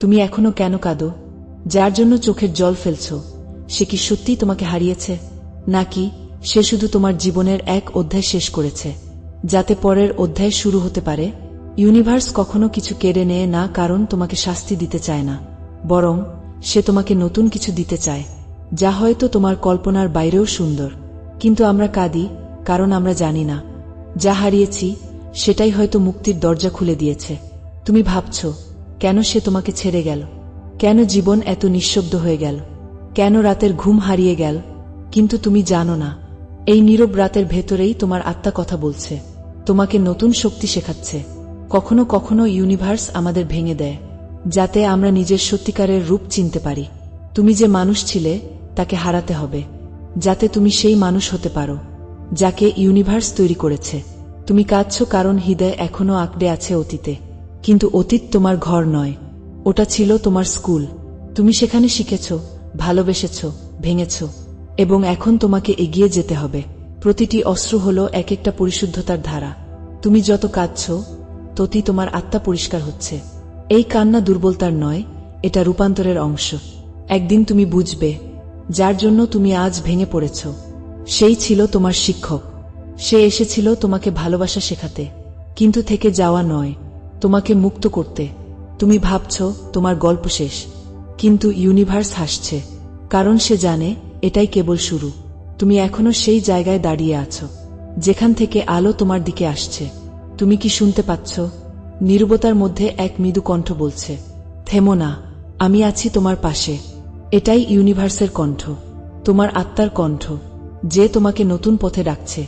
তুমি এখনও কেন কাঁদো? যার জন্য চোখের জল ফেলছ? সে কি সত্যিই তোমাকে হারিয়েছে? নাকি সে শুধু তোমার জীবনের এক অধ্যায় শেষ করেছে? যাতে পরের অধ্যায় শুরু হতে পারে? ইউনিভার্স কখনো কিছু কেড়ে নেয় না, কারণ তোমাকে শাস্তি দিতে চায় না। বরং সে তোমাকে নতুন কিছু দিতে চায়, যা হয়তো তোমার কল্পনার বাইরেও সুন্দর। কিন্তু আমরা কাঁদি, কারণ আমরা জানি না। যা হারিয়েছি, সেটাই হয়তো মুক্তির দরজা খুলে দিয়েছে। তুমি ভাবছ কেন সে তোমাকে ছেড়ে গেল? কেন জীবন এত নিঃশব্দ হয়ে গেল? কেন রাতের ঘুম হারিয়ে গেল? কিন্তু তুমি জানো না। এই নীরব রাতের ভেতরেই তোমার আত্মা কথা বলছে। তোমাকে নতুন শক্তি শেখাচ্ছে। কখনো কখনো ইউনিভার্স আমাদের ভেঙে দেয়, যাতে আমরা নিজের সত্যিকারের রূপ চিনতে পারি। তুমি যে মানুষ ছিলে, তাকে হারাতে হবে, যাতে তুমি সেই মানুষ হতে পারো, যাকে ইউনিভার্স তৈরি করেছে। তুমি কাঁদছ কারণ হৃদয় এখনও আঁকড়ে আছে অতীতে। কিন্তু অতীত তোমার ঘর নয়, ওটা ছিল তোমার স্কুল। তুমি সেখানে শিখেছ, ভালোবেসেছ, ভেঙেছ, এবং এখন তোমাকে এগিয়ে যেতে হবে। প্রতিটি অস্ত্র হল এক একটা পরিশুদ্ধতার ধারা। তুমি যত কাঁদছ, ততই তোমার আত্মা পরিষ্কার হচ্ছে। এই কান্না দুর্বলতার নয়, এটা রূপান্তরের অংশ। একদিন তুমি বুঝবে, যার জন্য তুমি আজ ভেঙে পড়েছ। সেই ছিল তোমার শিক্ষক। সে এসেছিল তোমাকে ভালোবাসা শেখাতে। কিন্তু থেকে যাওয়া নয়। তোমাকে মুক্ত করতে। তুমি ভাবছ, তোমার গল্প শেষ। কিন্তু ইউনিভার্স হাসছে। কারণ সে জানে, এটাই কেবল শুরু। তুমি এখনও সেই জায়গায় দাঁড়িয়ে আছো, যেখান থেকে আলো তোমার দিকে আসছে। তুমি কি শুনতে পাচ্ছ? নীরবতার মধ্যে এক মৃদু কণ্ঠ বলছে, থেমো না, আমি আছি তোমার পাশে। এটাই ইউনিভার্সের কণ্ঠ, তোমার আত্মার কণ্ঠ, যে তোমাকে নতুন পথে ডাকছে।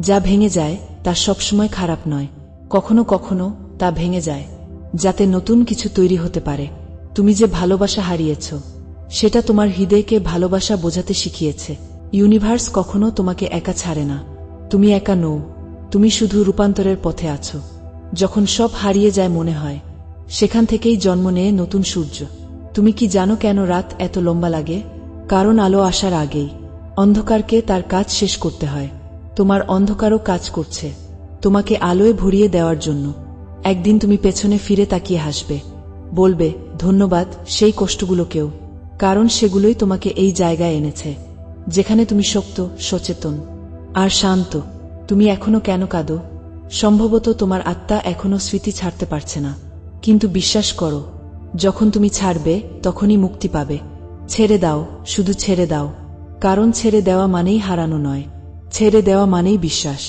যা ভেঙে যায়, তা সবসময় খারাপ নয়। কখনো কখনো তা ভেঙে যায়, যাতে নতুন কিছু তৈরি হতে পারে। তুমি যে ভালোবাসা হারিয়েছ, সেটা তোমার হৃদয়কে ভালোবাসা বোঝাতে শিখিয়েছে। ইউনিভার্স কখনো তোমাকে একা ছাড়ে না। তুমি একা নও, তুমি শুধু রূপান্তরের পথে আছো। যখন সব হারিয়ে যায় মনে হয়, সেখান থেকেই জন্ম নেয় নতুন সূর্য। তুমি কি জানো কেন রাত এত লম্বা লাগে? কারণ আলো আসার আগেই। অন্ধকারকে তার কাজ শেষ করতে হয়। তোমার অন্ধকারও কাজ করছে। তোমাকে আলোয় ভরিয়ে দেওয়ার জন্য। একদিন তুমি পেছনে ফিরে তাকিয়ে হাসবে। বলবে, ধন্যবাদ, সেই কষ্টগুলোকেও কারণ সেগুলোই তোমাকে এই জায়গায় এনেছে, যেখানে তুমি শক্ত, সচেতন আর শান্ত। তুমি এখনও কেন কাঁদো? সম্ভবত তোমার আত্মা এখনও স্মৃতি ছাড়তে পারছে না। কিন্তু বিশ্বাস করো, যখন তুমি ছাড়বে, তখনই মুক্তি পাবে। ছেড়ে দাও, শুধু ছেড়ে দাও। কারণ ছেড়ে দেওয়া মানেই হারানো নয়। ছেড়ে দেওয়া মানেই বিশ্বাস।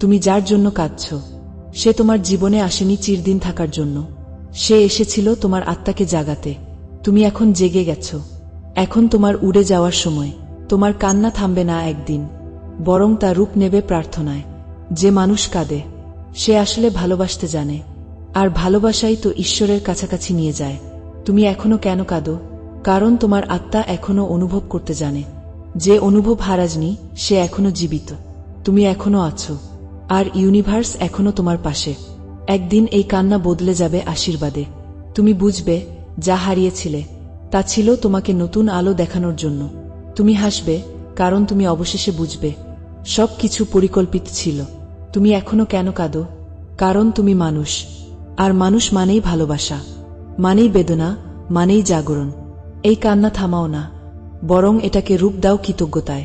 তুমি যার জন্য কাঁদছ সে তোমার জীবনে আসেনি চিরদিন থাকার জন্য। সে এসেছিল তোমার আত্মাকে জাগাতে। তুমি এখন জেগে গেছ। এখন তোমার উড়ে যাওয়ার সময়। তোমার কান্না থামবে না একদিন। বরং তা রূপ নেবে প্রার্থনায়। যে মানুষ কাঁদে, সে আসলে ভালোবাসতে জানে। আর ভালোবাসাই তো ঈশ্বরের কাছাকাছি নিয়ে যায়। তুমি এখনও কেন কাঁদো? কারণ তোমার আত্মা এখনও অনুভব করতে জানে। যে অনুভব হারাজনি সে এখনও জীবিত। তুমি এখনও আছো। আর ইউনিভার্স এখনও তোমার পাশে। একদিন এই কান্না বদলে যাবে আশীর্বাদে। তুমি বুঝবে, যা হারিয়েছিলে, তা ছিল তোমাকে নতুন আলো দেখানোর জন্য। তুমি হাসবে, কারণ তুমি অবশেষে বুঝবে। সব কিছু পরিকল্পিত ছিল। তুমি এখনও কেন কাঁদো? কারণ তুমি মানুষ। আর মানুষ মানেই ভালোবাসা। মানেই বেদনা, মানেই জাগরণ। এই কান্না থামাও না। বরং এটাকে রূপ দাও কৃতজ্ঞতায়।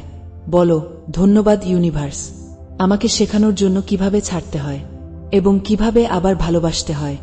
বলো, ধন্যবাদ ইউনিভার্স। আমাকে শেখানোর জন্য কীভাবে ছাড়তে হয় এবং কীভাবে আবার ভালোবাসতে হয়।